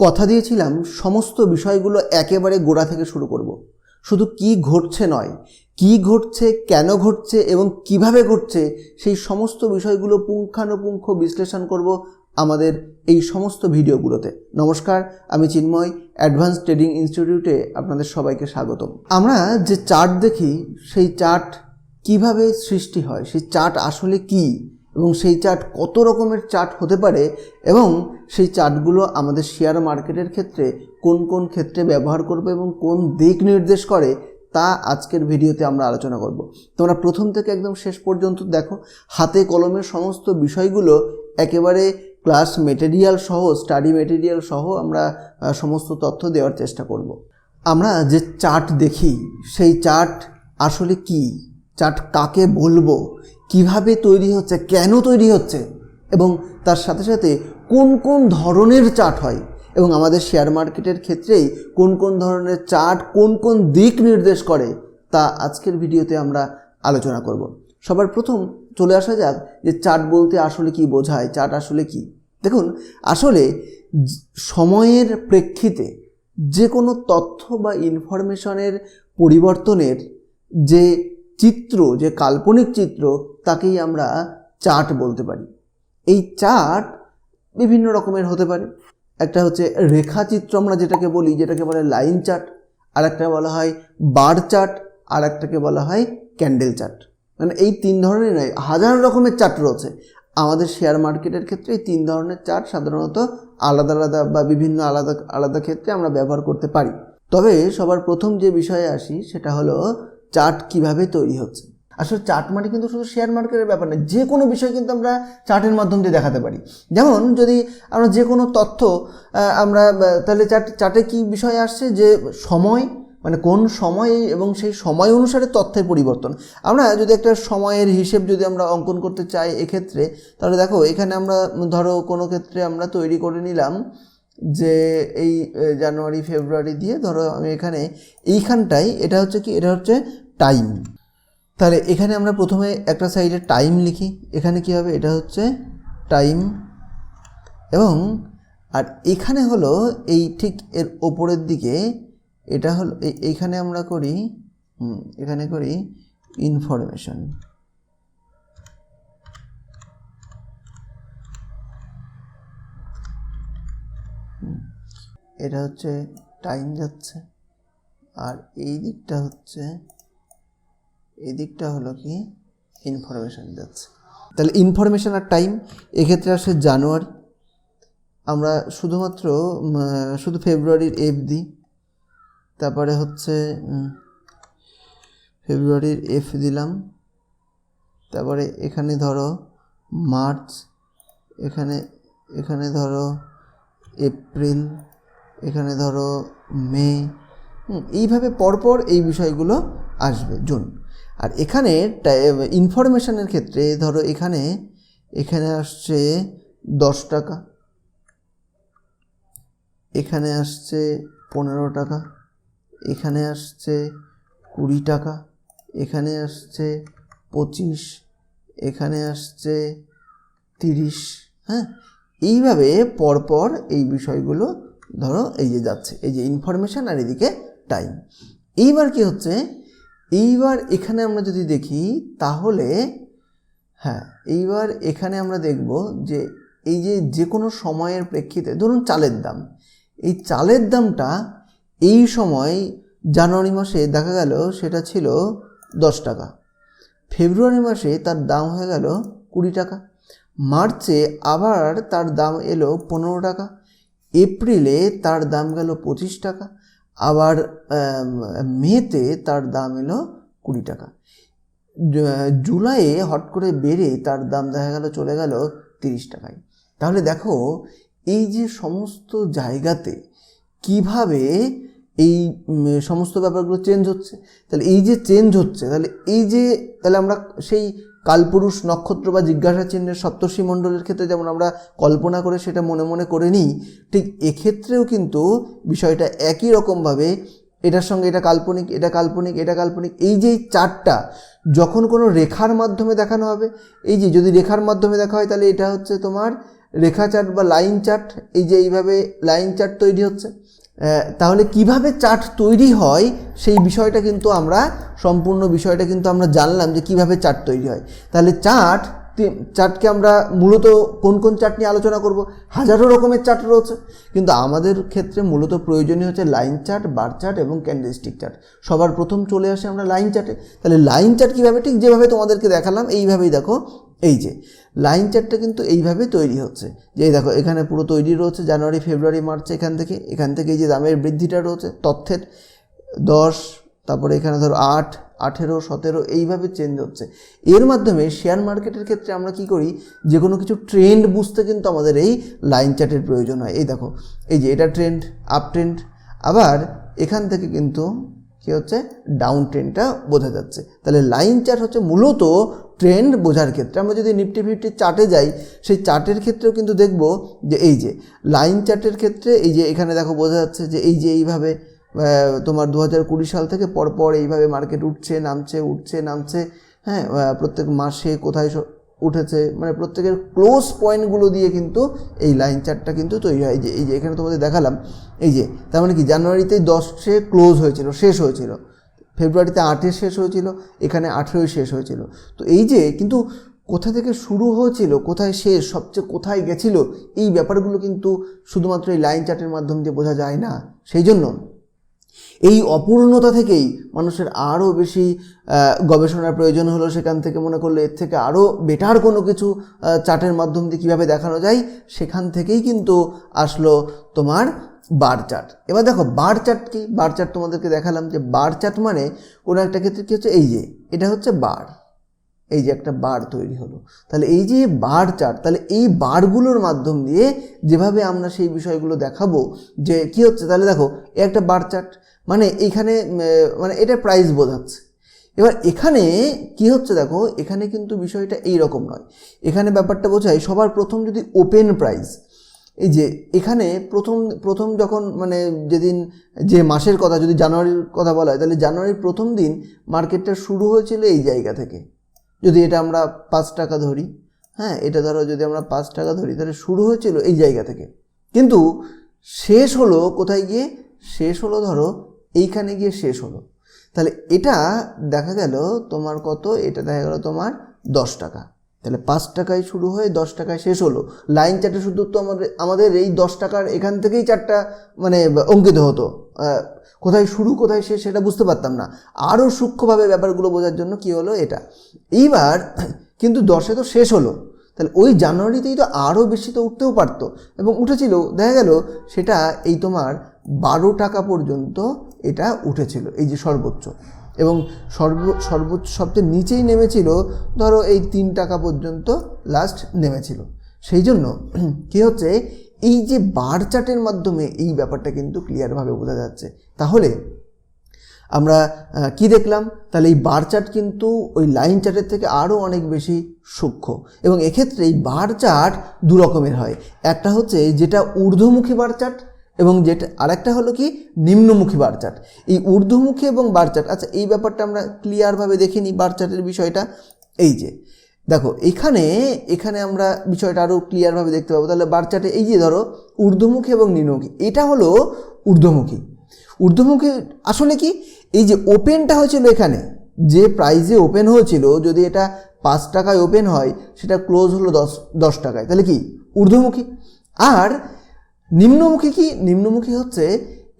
কথা দিয়েছিলাম, সমস্ত বিষয়গুলো একেবারে গোড়া থেকে শুরু করব। শুধু কি ঘটছে নয়, কি ঘটছে, কেন ঘটছে এবং কীভাবে ঘটছে, সেই সমস্ত বিষয়গুলো পুঙ্খানুপুঙ্খ বিশ্লেষণ করব আমাদের এই সমস্ত ভিডিওগুলোতে। নমস্কার, আমি চিন্ময় অ্যাডভান্স ট্রেডিং ইনস্টিটিউটে আপনাদের সবাইকে স্বাগতম। আমরা যে চার্ট দেখি, সেই চার্ট কীভাবে সৃষ্টি হয়, সেই চার্ট আসলে কি এবং সেই চার্ট কত রকমের চার্ট হতে পারে এবং সেই চার্টগুলো আমাদের শেয়ার মার্কেটের ক্ষেত্রে কোন কোন ক্ষেত্রে ব্যবহার করবে এবং কোন দিক নির্দেশ করে, তা আজকের ভিডিওতে আমরা আলোচনা করব। তোমরা প্রথম থেকে একদম শেষ পর্যন্ত দেখো, হাতে কলমের সমস্ত বিষয়গুলো একেবারে ক্লাস মেটেরিয়াল সহ স্টাডি মেটেরিয়াল সহ আমরা সমস্ত তথ্য দেওয়ার চেষ্টা করব। আমরা যে চার্ট দেখি, সেই চার্ট আসলে কি? চার্ট কাকে বলব? কীভাবে তৈরি হচ্ছে, কেন তৈরি হচ্ছে, এবং তার সাথে সাথে কোন কোন ধরনের চার্ট হয়, এবং আমাদের শেয়ার মার্কেটের ক্ষেত্রেই কোন কোন ধরনের চার্ট কোন কোন দিক নির্দেশ করে, তা আজকের ভিডিওতে আমরা আলোচনা করব। সবার প্রথম চলে আসা যাক যে চার্ট বলতে আসলে কি বোঝায় চার্ট আসলে কি। দেখুন, আসলে সময়ের প্রেক্ষিতে যে কোনো তথ্য বা ইনফরমেশনের পরিবর্তনের যে চিত্র, যে কাল্পনিক চিত্র, তাকেই আমরা চার্ট বলতে পারি। এই চার্ট বিভিন্ন রকমের হতে পারে। একটা হচ্ছে রেখাচিত্র আমরা যেটাকে বলি, যেটাকে বলে লাইন চার্ট আর একটা বলা হয় বার চার্ট আর একটাকে বলা হয় ক্যান্ডেল চার্ট। মানে এই তিন ধরনের নয়, হাজার রকমের চার্ট রয়েছে। আমাদের শেয়ার মার্কেটের ক্ষেত্রে এই তিন ধরনের চার্ট সাধারণত আলাদা আলাদা বা বিভিন্ন আলাদা আলাদা ক্ষেত্রে আমরা ব্যবহার করতে পারি। তবে সবার প্রথম যে বিষয়ে আসি, সেটা হলো চার্ট কীভাবে তৈরি হচ্ছে। আসলে চার্ট মানে কিন্তু শুধু শেয়ার মার্কেটের ব্যাপার না, যে কোনো বিষয় কিন্তু আমরা চার্টের মাধ্যম দিয়ে দেখাতে পারি। যেমন যদি আমরা যে কোনো তথ্য আমরা তাহলে চার্ট, চার্টে কী বিষয় আসছে? যে সময় মানে কোন সময়ে এবং সেই সময় অনুসারে তথ্যের পরিবর্তন। আমরা যদি একটা সময়ের হিসেব যদি আমরা অঙ্কন করতে চাই এক্ষেত্রে, তাহলে দেখো এখানে আমরা ধরো কোনো ক্ষেত্রে আমরা তৈরি করে নিলাম যে এই জানুয়ারি, ফেব্রুয়ারি দিয়ে ধরো আমি এখানে এইখানটাই, এটা হচ্ছে কি, এটা হচ্ছে টাইম তাহলে এখানে আমরা প্রথমে একটা সাইডে টাইম লিখি, এখানে কি হবে, এটা হচ্ছে টাইম এবং, আর এখানে হলো এই ঠিক এর ওপরের দিকে, এটা হলো এই- এইখানে আমরা করি এখানে করি ইনফরমেশন এটা হচ্ছে টাইম যাচ্ছে। আর এই দিকটা হচ্ছে, এই দিকটা হলো কি ইনফরমেশান যাচ্ছে। তাহলে ইনফরমেশান আর টাইম এক্ষেত্রে আসে জানুয়ারি। আমরা শুধুমাত্র শুধু ফেব্রুয়ারির এফ দিই। তারপরে হচ্ছে ফেব্রুয়ারির এফ দিলাম। তারপরে এখানে ধরো মার্চ, এখানে এখানে ধরো এপ্রিল এখানে ধরো মে এইভাবে পরপর এই বিষয়গুলো আসবে, জুন। আর এখানে ইনফরমেশানের ক্ষেত্রে ধরো এখানে এখানে আসছে দশ টাকা। এখানে আসছে পনেরো টাকা। এখানে আসছে কুড়ি টাকা। এখানে আসছে পঁচিশ। এখানে আসছে তিরিশ। হ্যাঁ এইভাবে পরপর এই বিষয়গুলো ধরো, এই যে যাচ্ছে, এই যে ইনফরমেশান আর এদিকে টাইম এইবার কি হচ্ছে? এইবার এখানে আমরা যদি দেখি, তাহলে হ্যাঁ এইবার এখানে আমরা দেখব যে এই যে যে কোনো সময়ের প্রেক্ষিতে, ধরুন চালের দাম। এই চালের দামটা এই সময় জানুয়ারি মাসে দেখা গেল সেটা ছিল দশ টাকা। ফেব্রুয়ারি মাসে তার দাম হয়ে গেল কুড়ি টাকা। মার্চে আবার তার দাম এলো পনেরো টাকা। এপ্রিলে তার দাম গেল পঁচিশ টাকা, আবার মেতে তার দাম এলো কুড়ি টাকা। জুলাইয়ে হট করে বেড়ে তার দাম দেখা গেল, চলে গেল তিরিশ টাকায়। তাহলে দেখো, এই যে সমস্ত জায়গাতে কীভাবে এই সমস্ত ব্যাপারগুলো চেঞ্জ হচ্ছে, তাহলে এই যে চেঞ্জ হচ্ছে, তাহলে এই যে, তাহলে আমরা সেই কালপুরুষ নক্ষত্র বা জিজ্ঞাসা চিহ্নের সপ্তর্ষি মণ্ডলের ক্ষেত্রে যেমন আমরা কল্পনা করে সেটা মনে মনে করে নিই, ঠিক এক্ষেত্রেও কিন্তু বিষয়টা একই রকমভাবে এটার সঙ্গে এটা কাল্পনিক এটা কাল্পনিক এটা কাল্পনিক, এই যে চারটা, যখন কোনো রেখার মাধ্যমে দেখানো হবে, এই যে যদি রেখার মাধ্যমে দেখা হয় তাহলে এটা হচ্ছে তোমার রেখা চার্ট বা লাইন চার্ট, এই যে এইভাবে লাইন চার্ট তৈরি হচ্ছে। তাহলে কীভাবে চার্ট তৈরি হয় সেই বিষয়টা কিন্তু আমরা, সম্পূর্ণ বিষয়টা কিন্তু আমরা জানলাম যে কীভাবে চার্ট তৈরি হয়। তাহলে চার্ট চার্টকে আমরা মূলত কোন কোন চার্ট নিয়ে আলোচনা করব? হাজারো রকমের চার্ট রয়েছে। কিন্তু আমাদের ক্ষেত্রে মূলত প্রয়োজনীয় হচ্ছে লাইন চার্ট, বার চার্ট এবং ক্যান্ডেলস্টিক চার্ট। সবার প্রথম চলে আসে আমরা লাইন চার্টে। তাহলে লাইন চার্ট কীভাবে, ঠিক যেভাবে তোমাদেরকে দেখালাম, এইভাবেই দেখো এই যে লাইন চার্টটা কিন্তু এইভাবে তৈরি হচ্ছে। যে দেখো, এখানে পুরো তৈরি রয়েছে জানুয়ারি, ফেব্রুয়ারি, মার্চ, এখান থেকে এখান থেকে এই যে দামের বৃদ্ধিটা রয়েছে, তথ্যের দশ, তারপরে এখানে ধরো আট, আঠেরো, সতেরো, এইভাবে চেঞ্জ হচ্ছে। এর মাধ্যমে শেয়ার মার্কেটের ক্ষেত্রে আমরা কি করি? যে কোনো কিছু ট্রেন্ড বুঝতে কিন্তু আমাদের এই লাইন চার্টের প্রয়োজন হয়। এই দেখো, এই যে এটা ট্রেন্ড আপ ট্রেন্ড আবার এখান থেকে কিন্তু কী হচ্ছে? ডাউন ট্রেন্ডটা বোঝা যাচ্ছে। তাহলে লাইন চার্ট হচ্ছে মূলত ট্রেন্ড বোঝার ক্ষেত্রে। আমরা যদি নিফটি ফিফটি চার্টে যাই, সেই চার্টের ক্ষেত্রেও কিন্তু দেখব যে এই যে লাইন চার্টের ক্ষেত্রে এই যে এখানে দেখো বোঝা যাচ্ছে যে এই যে এইভাবে তোমার দু হাজার কুড়ি সাল থেকে পরপর এইভাবে মার্কেট উঠছে, নামছে উঠছে, নামছে হ্যাঁ প্রত্যেক মাসে কোথায় উঠেছে মানে প্রত্যেকের ক্লোজ পয়েন্টগুলো দিয়ে কিন্তু এই লাইন চার্টটা কিন্তু তৈরি হয়। যে, এই যে, এখানে তোমাদের দেখালাম, এই যে, তার মানে কি? জানুয়ারিতে দশে ক্লোজ হয়েছিল, শেষ হয়েছিল। ফেব্রুয়ারিতে আটে শেষ হয়েছিল, এখানে আঠেরোই শেষ হয়েছিল। তো এই যে, কিন্তু কোথা থেকে শুরু হয়েছিল, কোথায় শেষ, সবচেয়ে কোথায় গেছিল, এই ব্যাপারগুলো কিন্তু শুধুমাত্র এই লাইন চার্টের মাধ্যম দিয়ে বোঝা যায় না। সেই জন্য এই অপূর্ণতা থেকেই মানুষের আরও বেশি গবেষণার প্রয়োজন হলো সেখান থেকে মনে করল এর থেকে আরও বেটার কোনো কিছু চার্টের মাধ্যম দিয়ে কীভাবে দেখানো যায়, সেখান থেকেই কিন্তু আসলো তোমার বার চার্ট এবার দেখো বার চার্ট কি? বার চার্ট তোমাদেরকে দেখালাম যে বার চার্ট মানে কোনো একটা ক্ষেত্রে কী হচ্ছে? এই যে, এটা হচ্ছে বার এই যে একটা বার তৈরি হলো। তাহলে এই যে বার চার্ট তাহলে এই বারগুলোর মাধ্যম দিয়ে যেভাবে আমরা সেই বিষয়গুলো দেখাবো যে কি হচ্ছে, তাহলে দেখো একটা বার চার্ট মানে এইখানে মানে এটা প্রাইস বোঝাচ্ছে। এবার এখানে কি হচ্ছে দেখো, এখানে কিন্তু বিষয়টা এই রকম নয়। এখানে ব্যাপারটা বোঝায় সবার প্রথম যদি ওপেন প্রাইস এই যে এখানে প্রথম প্রথম যখন মানে যেদিন, যে মাসের কথা যদি জানুয়ারির কথা বলা হয়, তাহলে জানুয়ারির প্রথম দিন মার্কেটটা শুরু হয়েছিল এই জায়গা থেকে। যদি এটা আমরা পাঁচ টাকা ধরি হ্যাঁ এটা ধরো যদি আমরা পাঁচ টাকা ধরি, তাহলে শুরু হয়েছিল এই জায়গা থেকে। কিন্তু শেষ হলো কোথায় গিয়ে? শেষ হলো ধরো এইখানে গিয়ে শেষ হলো। তাহলে এটা দেখা গেল তোমার কত? এটা দেখা গেল তোমার দশ টাকা। তাহলে পাঁচ টাকায় শুরু হয়ে দশ টাকায় শেষ হলো। লাইন চার্টে শুধু তো আমাদের আমাদের এই দশ টাকার এখান থেকেই চারটা মানে অঙ্কিত হতো। কোথায় শুরু, কোথায় শেষ সেটা বুঝতে পারতাম না। আরও সূক্ষ্মভাবে ব্যাপারগুলো বোঝার জন্য কী হলো এটা। এইবার কিন্তু দশে তো শেষ হলো। তাহলে ওই জানুয়ারিতেই তো আরও বেশি তো উঠতেও পারতো। এবং উঠেছিল, দেখা গেল সেটা এই তোমার বারো টাকা পর্যন্ত এটা উঠেছিল, এই যে সর্বোচ্চ। এবং সর্ব, সর্বোচ্চ, সবচেয়ে নিচেই নেমেছিল, ধরো এই তিন টাকা পর্যন্ত লাস্ট নেমেছিল। সেই জন্য কী হচ্ছে, এই যে বার চার্টের মাধ্যমে এই ব্যাপারটা কিন্তু ক্লিয়ারভাবে বোঝা যাচ্ছে। তাহলে আমরা কি দেখলাম? তাহলে এই বার চার্ট কিন্তু ওই লাইন চার্টের থেকে আরও অনেক বেশি সূক্ষ্ম। এবং এক্ষেত্রে এই বার চার্ট দু রকমের হয়। একটা হচ্ছে যেটা ঊর্ধ্বমুখী বার চার্ট এবং যেটা আরেকটা হলো কি, নিম্নমুখী বার চার্ট এই ঊর্ধ্বমুখী এবং বার চার্ট আচ্ছা এই ব্যাপারটা আমরা ক্লিয়ারভাবে দেখে নিই বার চার্টের বিষয়টা। এই যে, দেখো, এখানে এখানে আমরা বিষয়টা আরও ক্লিয়ারভাবে দেখতে পাবো। তাহলে বার চার্টে এই যে ধরো, ঊর্ধ্বমুখী এবং নিম্নমুখী, এটা হলো ঊর্ধ্বমুখী। ঊর্ধ্বমুখী আসলে কি, এই যে ওপেনটা হয়েছিল এখানে, যে প্রাইজে ওপেন হয়েছিল, যদি এটা পাঁচ টাকায় ওপেন হয়, সেটা ক্লোজ হলো দশ দশ টাকায়। তাহলে কি, ঊর্ধ্বমুখী। আর নিম্নমুখী কি? নিম্নমুখী হচ্ছে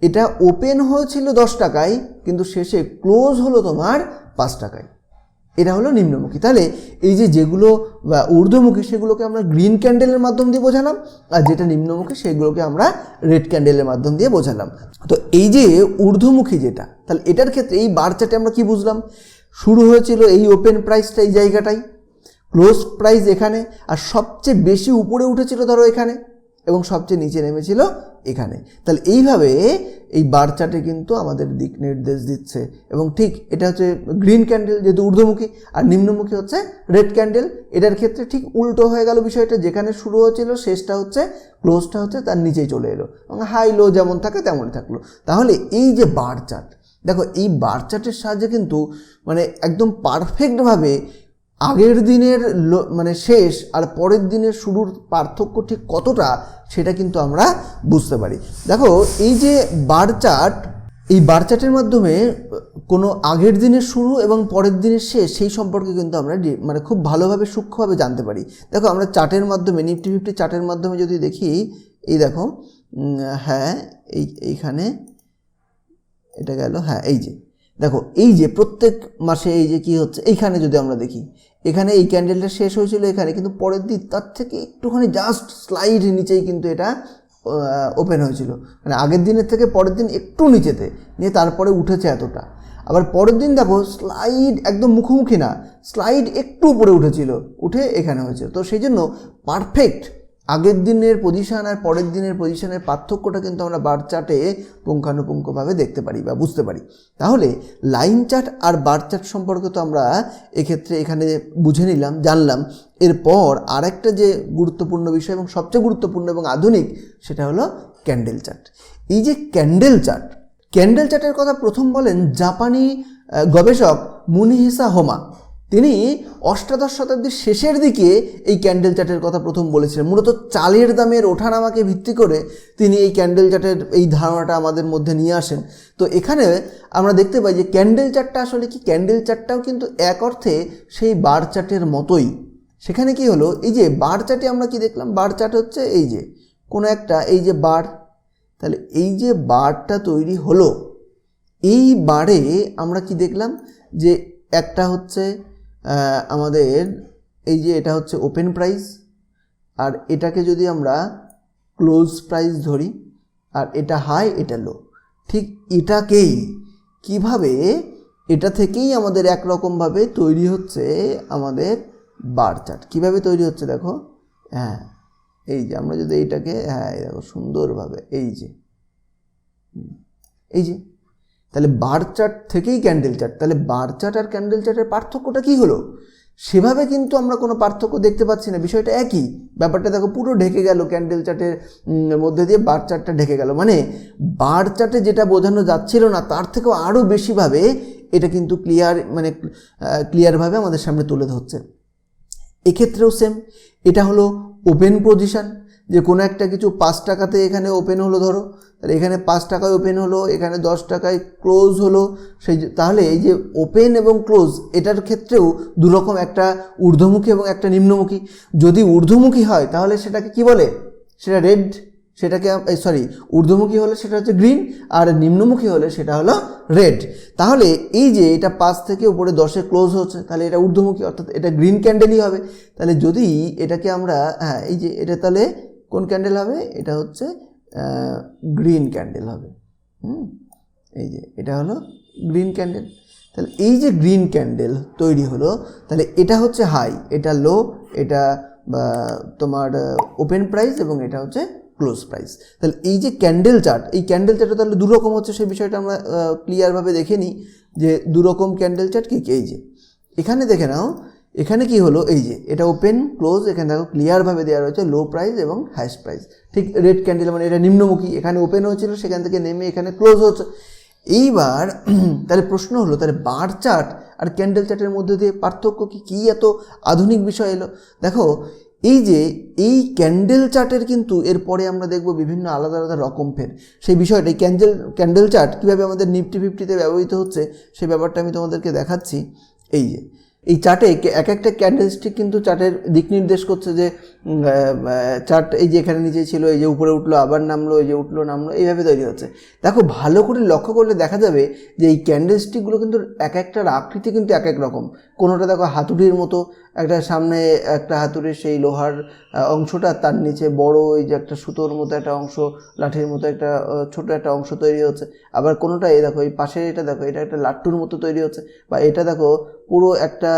এটা ওপেন হয়েছিল দশ টাকায়, কিন্তু শেষে ক্লোজ হলো তোমার পাঁচ টাকায়। এটা হলো নিম্নমুখী। তাহলে এই যে যেগুলো ঊর্ধ্বমুখী, সেগুলোকে আমরা গ্রিন ক্যান্ডেলের মাধ্যম দিয়ে বোঝালাম, আর যেটা নিম্নমুখী, সেগুলোকে আমরা রেড ক্যান্ডেলের মাধ্যম দিয়ে বোঝালাম। তো এই যে ঊর্ধ্বমুখী যেটা, তাহলে এটার ক্ষেত্রে এই বার আমরা কি বুঝলাম? শুরু হয়েছিল এই ওপেন প্রাইসটা এই জায়গাটাই ক্লোজ প্রাইস এখানে, আর সবচেয়ে বেশি উপরে উঠেছিল ধরো এখানে। এবং সবচেয়ে নিচে নেমেছিল এখানে। তাহলে এইভাবে এই বার চার্টে কিন্তু আমাদের দিক নির্দেশ দিচ্ছে। এবং ঠিক এটা হচ্ছে গ্রিন ক্যান্ডেল যেহেতু ঊর্ধ্বমুখী, আর নিম্নমুখী হচ্ছে রেড ক্যান্ডেল। এটার ক্ষেত্রে ঠিক উল্টো হয়ে গেল বিষয়টা। যেখানে শুরু হয়েছিল, শেষটা হচ্ছে, ক্লোজটা হচ্ছে, তার নিচেই চলে এলো। এবং হাই, লো যেমন থাকে, তেমনই থাকল। তাহলে এই যে বার চার্ট, দেখো এই বার চার্টের সাহায্যে কিন্তু মানে একদম পারফেক্টভাবে আগের দিনের মানে শেষ আর পরের দিনের শুরুর পার্থক্য ঠিক কতটা, সেটা কিন্তু আমরা বুঝতে পারি। দেখো, এই যে বার চার্ট, এই বার চার্টের মাধ্যমে কোনো আগের দিনের শুরু এবং পরের দিনের শেষ, সেই সম্পর্কে কিন্তু আমরা মানে খুব ভালোভাবে সূক্ষ্মভাবে জানতে পারি। দেখো, আমরা চার্টের মাধ্যমে, নিফটি ফিফটি চার্টের মাধ্যমে যদি দেখি, এই দেখো হ্যাঁ এই এইখানে, এটা গেল হ্যাঁ এই যে দেখো, এই যে প্রত্যেক মাসে এই যে কি হচ্ছে, এইখানে যদি আমরা দেখি, এখানে এই ক্যান্ডেলটা শেষ হয়েছিল এখানে, কিন্তু পরের দিন তার থেকে একটুখানি জাস্ট স্লাইড নিচেই কিন্তু এটা ওপেন হয়েছিল। মানে আগের দিনের থেকে পরের দিন একটু নিচেতে, নিয়ে তারপরে উঠেছে এতটা। আবার পরের দিন দেখো স্লাইড একদম মুখোমুখি না স্লাইড একটু উপরে উঠেছিল, উঠে এখানে হয়েছে। তো সেই জন্য পারফেক্ট আগের দিনের পজিশন আর পরের দিনের পজিশানের পার্থক্যটা কিন্তু আমরা বার চার্টে পুঙ্খানুপুঙ্খভাবে দেখতে পারি বা বুঝতে পারি। তাহলে লাইন চার্ট আর বার চার্ট সম্পর্কে তো আমরা এক্ষেত্রে এখানে বুঝে নিলাম, জানলাম। এরপর আরেকটা যে গুরুত্বপূর্ণ বিষয় এবং সবচেয়ে গুরুত্বপূর্ণ এবং আধুনিক সেটা হলো ক্যান্ডেল চার্ট এই যে ক্যান্ডেল চার্ট ক্যান্ডেল চার্টের কথা প্রথম বলেন জাপানি গবেষক মুনিহিসা হোমা। তিনি অষ্টাদশ শতাব্দীর শেষের দিকে এই ক্যান্ডেল চার্টের কথা প্রথম বলেছিলেন। মূলত চালের দামের ওঠানামাকে ভিত্তি করে তিনি এই ক্যান্ডেল চার্টের এই ধারণাটা আমাদের মধ্যে নিয়ে আসেন। তো এখানে আমরা দেখতে পাই যে ক্যান্ডেল চার্টটা আসলে কি? ক্যান্ডেল চার্টটাও কিন্তু এক অর্থে সেই বার চার্টের মতোই। সেখানে কি হলো? এই যে বার চার্টে আমরা কি দেখলাম? বার চার্ট হচ্ছে এই যে, কোনো একটা এই যে বার, তাহলে এই যে বারটা তৈরি হলো, এই বারে আমরা কি দেখলাম? যে একটা হচ্ছে আমাদের এই যে এটা হচ্ছে ওপেন প্রাইস আর এটাকে যদি আমরা ক্লোজ প্রাইস ধরি, আর এটা হাই এটা লো ঠিক এটাকেই কীভাবে, এটা থেকেই আমাদের একরকমভাবে তৈরি হচ্ছে আমাদের বার চার্ট কীভাবে তৈরি হচ্ছে দেখো? হ্যাঁ এই যে আমরা যদি এইটাকে হ্যাঁ দেখো সুন্দরভাবে, এই যে এই যে তাহলে বার চার্ট থেকেই ক্যান্ডেল চার্ট তাহলে বার চার্ট আর ক্যান্ডেল চার্টের পার্থক্যটা কী হলো? সেভাবে কিন্তু আমরা কোনো পার্থক্য দেখতে পাচ্ছি না, বিষয়টা একই। ব্যাপারটা দেখো, পুরো ঢেকে গেল ক্যান্ডেল চার্টের মধ্যে দিয়ে বার চার্টটা ঢেকে গেল। মানে বার চার্টে যেটা বোঝানো যাচ্ছিল না, তার থেকেও আরও বেশিভাবে এটা কিন্তু ক্লিয়ার মানে ক্লিয়ারভাবে আমাদের সামনে তুলে ধরছে। এক্ষেত্রেও সেম এটা হলো ওপেন পজিশন যে কোনো একটা কিছু পাঁচ টাকাতে এখানে ওপেন হলো ধরো, তাহলে এখানে পাঁচ টাকায় ওপেন হলো, এখানে দশ টাকায় ক্লোজ হলো, সেই তাহলে এই যে ওপেন এবং ক্লোজ এটার ক্ষেত্রেও দুরকম একটা ঊর্ধ্বমুখী এবং একটা নিম্নমুখী। যদি ঊর্ধ্বমুখী হয়, তাহলে সেটাকে কি বলে? সেটা রেড সেটাকে সরি ঊর্ধ্বমুখী হলে সেটা হচ্ছে গ্রিন আর নিম্নমুখী হলে সেটা হলো রেড তাহলে এই যে এটা পাঁচ থেকে উপরে দশে ক্লোজ হচ্ছে, তাহলে এটা ঊর্ধ্বমুখী, অর্থাৎ এটা গ্রিন ক্যান্ডেলই হবে। তাহলে যদি এটাকে আমরা হ্যাঁ এই যে এটা তাহলে কোন ক্যান্ডেল হবে? এটা হচ্ছে গ্রিন ক্যান্ডেল হবে। হুম? এই যে, এটা হলো গ্রিন ক্যান্ডেল। তাহলে এই যে গ্রিন ক্যান্ডেল তৈরি হলো, তাহলে এটা হচ্ছে হাই, এটা লো, এটা, বা, তোমার ওপেন প্রাইস এবং এটা হচ্ছে ক্লোজ প্রাইস। তাহলে এই যে ক্যান্ডেল চার্ট, এই ক্যান্ডেল চার্টটা তাহলে দুরকম হচ্ছে, সেই বিষয়টা আমরা ক্লিয়ারভাবে দেখে নিই যে দুরকম ক্যান্ডেল চার্ট কী কী? এই যে, এখানে দেখে নাও এখানে কি হলো? এই যে, এটা ওপেন ক্লোজ এখানে দেখো ক্লিয়ারভাবে দেওয়া রয়েছে লো প্রাইস এবং হাইস্ট প্রাইস ঠিক রেড ক্যান্ডেল মানে এটা নিম্নমুখী, এখানে ওপেন হয়েছিল, সেখান থেকে নেমে এখানে ক্লোজ হচ্ছে। এইবার, তাহলে প্রশ্ন হলো, তাহলে বার চার্ট আর ক্যান্ডেল চার্টের মধ্যে দিয়ে পার্থক্য কি, কী এত আধুনিক বিষয় এলো? দেখো, এই যে, এই ক্যান্ডেল চার্টের কিন্তু এরপরে আমরা দেখব বিভিন্ন আলাদা আলাদা রকম ফের। সেই বিষয়টা ক্যান্ডেল ক্যান্ডেল চার্ট কীভাবে আমাদের নিফটি ফিফটিতে ব্যবহৃত হচ্ছে সেই ব্যাপারটা আমি তোমাদেরকে দেখাচ্ছি। এই যে এই চার্টে এক একটা ক্যান্ডেলস্টিক কিন্তু চার্টের দিক নির্দেশ করছে যে চার্ট এই যে এখানে নিচে ছিল, এই যে উপরে উঠল, আবার নামলো, এই যে উঠল, নামলো, এইভাবে তৈরি হচ্ছে। দেখো, ভালো করে লক্ষ্য করলে দেখা যাবে যে এই ক্যান্ডেলস্টিকগুলো কিন্তু এক একটার আকৃতি কিন্তু এক এক রকম। কোনোটা দেখো হাতুড়ির মতো একটা সামনে একটা হাতুড়ির সেই লোহার অংশটা, তার নিচে বড় ওই যে একটা সুতোর মতো একটা অংশ, লাঠির মতো একটা ছোট একটা অংশ তৈরি হচ্ছে। আবার কোনোটা এই দেখো, এই পাশের এটা দেখো, এটা একটা লাট্টুর মতো তৈরি হচ্ছে। বা এটা দেখো, পুরো একটা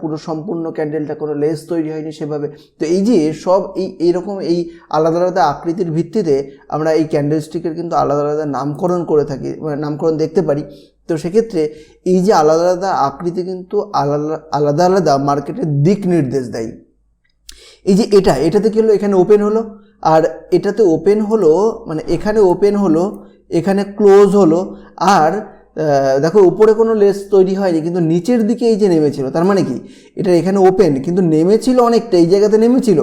পুরো সম্পূর্ণ ক্যান্ডেলটা কোনো লেস তৈরি হয়নি সেভাবে। তো এই যে সব এই, এইরকম এই আলাদা আলাদা আকৃতির ভিত্তিতে আমরা এই ক্যান্ডেল স্টিকের কিন্তু আলাদা আলাদা নামকরণ করে থাকি মানে নামকরণ দেখতে পারি। তো সেক্ষেত্রে এই যে আলাদা আলাদা আকৃতি কিন্তু আলাদা আলাদা আলাদা মার্কেটের দিক নির্দেশ দেয়। এই যে এটা, এটাতে কি হলো? এখানে ওপেন হলো। আর এটাতে ওপেন হলো মানে এখানে ওপেন হলো, এখানে ক্লোজ হলো। আর দেখো, উপরে কোনো লেস তৈরি হয়নি, কিন্তু নিচের দিকে এই যে নেমেছিল, তার মানে কি? এটা এখানে ওপেন কিন্তু নেমেছিল অনেকটা, এই জায়গাতে নেমেছিল।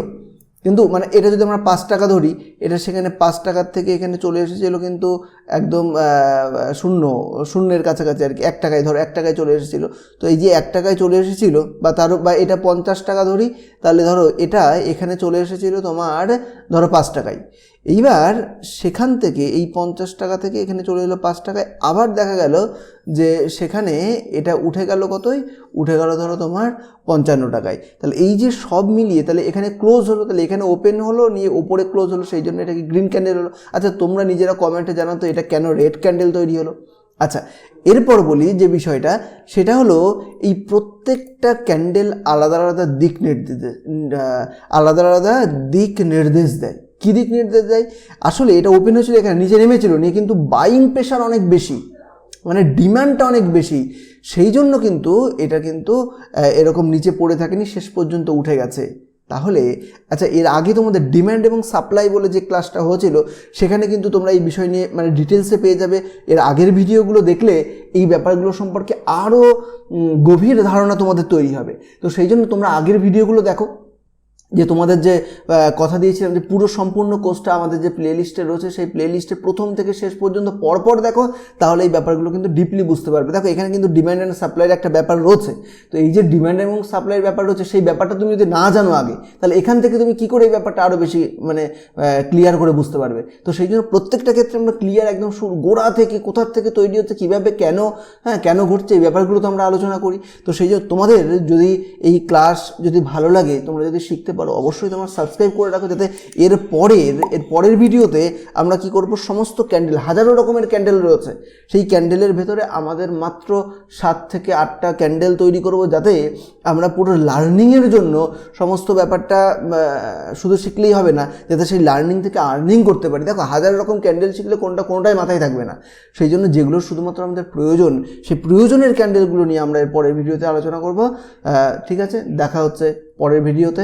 কিন্তু মানে এটা যদি আমরা পাঁচ টাকা ধরি, এটা সেখানে পাঁচ টাকার থেকে এখানে চলে এসেছিল কিন্তু একদম শূন্য, শূন্যের কাছাকাছি আর কি। এক টাকায়, ধরো এক টাকায় চলে এসেছিল। তো এই যে এক টাকায় চলে এসেছিল, বা তার বা এটা পঞ্চাশ টাকা ধরি তাহলে ধরো এটা এখানে চলে এসেছিল তোমার ধরো পাঁচ টাকায়। এইবার সেখান থেকে এই পঞ্চাশ টাকা থেকে এখানে চলে এলো পাঁচ টাকায়। আবার দেখা গেল যে সেখানে এটা উঠে গেল কতই? উঠে গেল ধরো তোমার পঞ্চান্ন টাকায়। তাহলে এই যে সব মিলিয়ে তাহলে এখানে ক্লোজ হলো, তাহলে এখানে ওপেন হলো, নিয়ে ওপরে ক্লোজ হলো, সেই জন্য এটাকে গ্রিন ক্যান্ডেল হলো? আচ্ছা তোমরা নিজেরা কমেন্টে জানাতো এটা কেন রেড ক্যান্ডেল তৈরি হলো? আচ্ছা এরপর বলি যে বিষয়টা, সেটা হলো এই প্রত্যেকটা ক্যান্ডেল আলাদা আলাদা দিক নির্দেশ আলাদা আলাদা দিক নির্দেশ দেয়। কী দিক নির্দেশ দেয়? আসলে এটা ওপেন হয়েছিল এখানে, নিচে নেমেছিল নিয়ে, কিন্তু বাইং প্রেশার অনেক বেশি মানে ডিমান্ডটা অনেক বেশি। সেই জন্য কিন্তু এটা কিন্তু এরকম নিচে পড়ে থাকেনি, শেষ পর্যন্ত উঠে গেছে। তাহলে আচ্ছা এর আগে তোমাদের ডিম্যান্ড এবং সাপ্লাই বলে যে ক্লাসটা হয়েছিল, সেখানে কিন্তু তোমরা এই বিষয় নিয়ে মানে ডিটেলসে পেয়ে যাবে। এর আগের ভিডিওগুলো দেখলে এই ব্যাপারগুলো সম্পর্কে আরও গভীর ধারণা তোমাদের তৈরি হবে। তো সেই জন্য তোমরা আগের ভিডিওগুলো দেখো। যে তোমাদের যে কথা দিয়েছিলাম যে পুরো সম্পূর্ণ কোর্সটা আমাদের যে প্লে লিস্টে রয়েছে, সেই প্লে লিস্টে প্রথম থেকে শেষ পর্যন্ত পরপর দেখো, তাহলে এই ব্যাপারগুলো কিন্তু ডিপলি বুঝতে পারবে। দেখো, এখানে কিন্তু ডিম্যান্ড অ্যান্ড সাপ্লাইয়ের একটা ব্যাপার রয়েছে। তো এই যে ডিম্যান্ড এবং সাপ্লাইয়ের ব্যাপার রয়েছে, সেই ব্যাপারটা তুমি যদি না জানো আগে, তাহলে এখান থেকে তুমি কী করে এই ব্যাপারটা আরও বেশি মানে ক্লিয়ার করে বুঝতে পারবে? তো সেই জন্য প্রত্যেকটা ক্ষেত্রে আমরা ক্লিয়ার একদম শুরু, গোড়া থেকে, কোথার থেকে তৈরি হচ্ছে, কীভাবে, কেন হ্যাঁ কেন ঘটছে, এই ব্যাপারগুলো তো আমরা আলোচনা করি। তো সেই জন্য তোমাদের যদি এই ক্লাস যদি ভালো লাগে, তোমরা যদি শিখতে পারো। অবশ্যই তোমার সাবস্ক্রাইব করে রাখো যাতে এর পরের এর পরের ভিডিওতে আমরা কি করব? সমস্ত ক্যান্ডেল হাজারো রকমের ক্যান্ডেল রয়েছে। সেই ক্যান্ডেলের ভেতরে আমাদের মাত্র সাত থেকে আটটা ক্যান্ডেল তৈরি করব যাতে আমরা পুরো লার্নিংয়ের জন্য সমস্ত ব্যাপারটা শুধু শিখলেই হবে না, যাতে সেই লার্নিং থেকে আর্নিং করতে পারি। দেখো, হাজার রকম ক্যান্ডেল শিখলে কোনটা, কোনোটাই মাথায় থাকবে না। সেই জন্য যেগুলো শুধুমাত্র আমাদের প্রয়োজন, সেই প্রয়োজনের ক্যান্ডেলগুলো নিয়ে আমরা এর পরের ভিডিওতে আলোচনা করব। ঠিক আছে? দেখা হচ্ছে পরের ভিডিওতে।